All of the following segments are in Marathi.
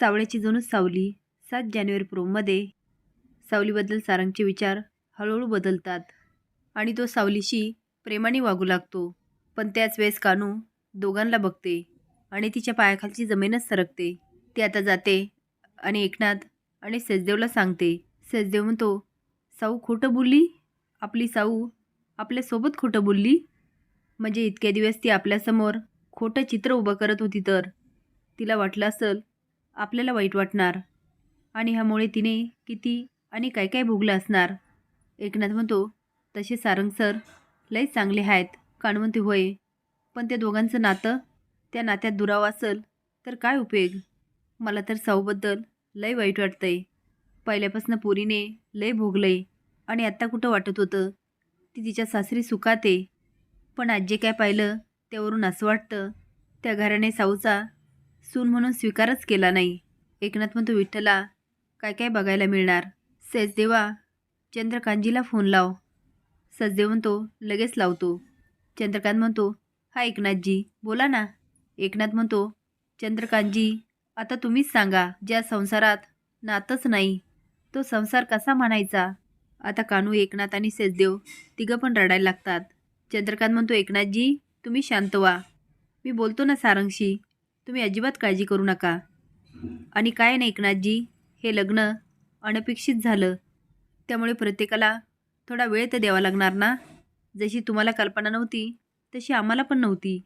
सावळ्याची जणू सावली सात जानेवारी प्रोमध्ये सावलीबद्दल सारंगचे विचार हळूहळू बदलतात आणि तो सावलीशी प्रेमाने वागू लागतो. पण त्याच वेळेस कानू दोघांना बघते आणि तिच्या पायाखालची जमीनच सरकते. ती आता जाते आणि एकनाथ आणि सचदेवला सांगते. सचदेव म्हणतो साऊ खोटं बोलली? आपली साऊ आपल्यासोबत खोटं बोलली? म्हणजे इतक्या दिवस ती आपल्यासमोर खोटं चित्र उभं करत होती तर? तिला वाटलं असेल आपल्याला वाईट वाटणार. आणि ह्यामुळे तिने किती आणि काय काय भोगलं असणार. एकनाथ म्हणतो तसे सारंग सर लई चांगले आहेत. कानवंती होय. पण त्या दोघांचं नातं त्या नात्यात दुरावं असेल तर काय उपयोग? मला तर साऊबद्दल लय वाईट वाटतंय. पहिल्यापासून पोरीने लय भोगलंय. आणि आत्ता कुठं वाटत होतं? ती तिच्या सासरी सुखाते पण आज जे काय पाहिलं त्यावरून असं वाटतं. त्या घराने साऊचा सून म्हणून स्वीकारच केला नाही. एकनाथ म्हणतो विठ्ठला काय काय बघायला मिळणार? सचदेवा चंद्रकांतजीला फोन लाव. सचदेव म्हणतो लगेच लावतो. चंद्रकांत म्हणतो हा एकनाथजी बोला ना. एकनाथ म्हणतो चंद्रकांतजी आता तुम्हीच सांगा ज्या संसारात नातच नाही तो संसार कसा म्हणायचा आता कानू एकनाथ आणि सचदेव तिघं पण रडायला लागतात. चंद्रकांत म्हणतो एकनाथजी तुम्ही शांत व्हा. मी बोलतो ना सारंगशी. तुम्ही अजिबात काळजी करू नका. आणि काय नाही एकनाथजी हे लग्न अनपेक्षित झालं. त्यामुळे प्रत्येकाला थोडा वेळ तर द्यावा लागणार ना? जशी तुम्हाला कल्पना नव्हती तशी आम्हाला पण नव्हती.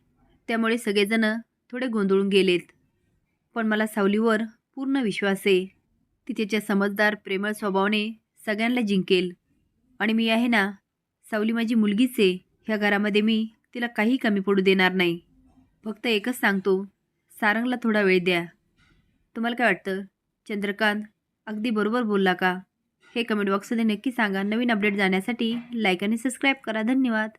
त्यामुळे सगळेजणं थोडे गोंधळून गेलेत. पण मला सावलीवर पूर्ण विश्वास आहे. ती तिच्या समजदार प्रेमळ स्वभावाने सगळ्यांना जिंकेल. आणि मी आहे ना सावली माझी मुलगीच आहे. ह्या घरामध्ये मी तिला काही कमी पडू देणार नाही. फक्त एकच सांगतो सारंगला थोडा वेळ द्या. तुम्हाला काय वाटतं? चंद्रकांत अगदी बरोबर बोलला का? हे कमेंट बॉक्समध्ये नक्की सांगा. नवीन अपडेट जाण्यासाठी लाईक आणि सबस्क्राईब करा. धन्यवाद.